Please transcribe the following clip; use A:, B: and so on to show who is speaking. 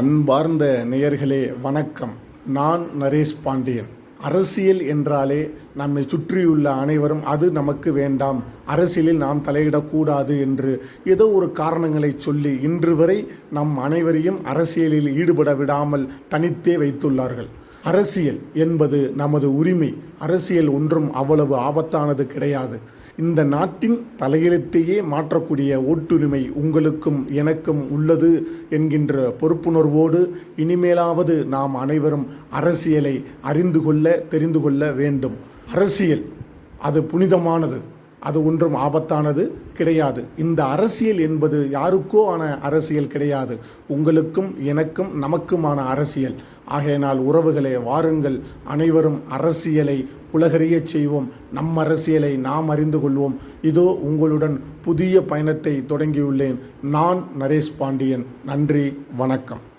A: அன்பார்ந்த நேயர்களே வணக்கம். நான் நரேஷ் பாண்டியன். அரசியல் என்றாலே நம்மை சுற்றியுள்ள அனைவரும் அது நமக்கு வேண்டாம். அரசியலில் நாம் தலையிடக்கூடாது என்று ஏதோ ஒரு காரணங்களை சொல்லி இன்று வரை நம் அனைவரையும் அரசியலில் ஈடுபட விடாமல் தனித்தே வைத்துள்ளார்கள். அரசியல் என்பது நமது உரிமை. அரசியல் ஒன்றும் அவ்வளவு ஆபத்தானது கிடையாது. இந்த நாட்டின் தலையெழுத்தையே மாற்றக்கூடிய ஓட்டுரிமை உங்களுக்கும் எனக்கும் உள்ளது என்கின்ற பொறுப்புணர்வோடு இனிமேலாவது நாம் அனைவரும் அரசியலை அறிந்து கொள்ள தெரிந்து கொள்ள வேண்டும். அரசியல் அது புனிதமானது. அது ஒன்றும் ஆபத்தானது கிடையாது. இந்த அரசியல் என்பது யாருக்கோ ஆன அரசியல் கிடையாது. உங்களுக்கும் எனக்கும் நமக்குமான அரசியல். ஆகையினால் உறவுகளே வாருங்கள். அனைவரும் அரசியலை உலகறிய செய்வோம். நம் அரசியலை நாம் அறிந்து கொள்வோம். இதோ உங்களுடன் புதிய பயணத்தை தொடங்கியுள்ளேன். நான் நரேஷ் பாண்டியன். நன்றி வணக்கம்.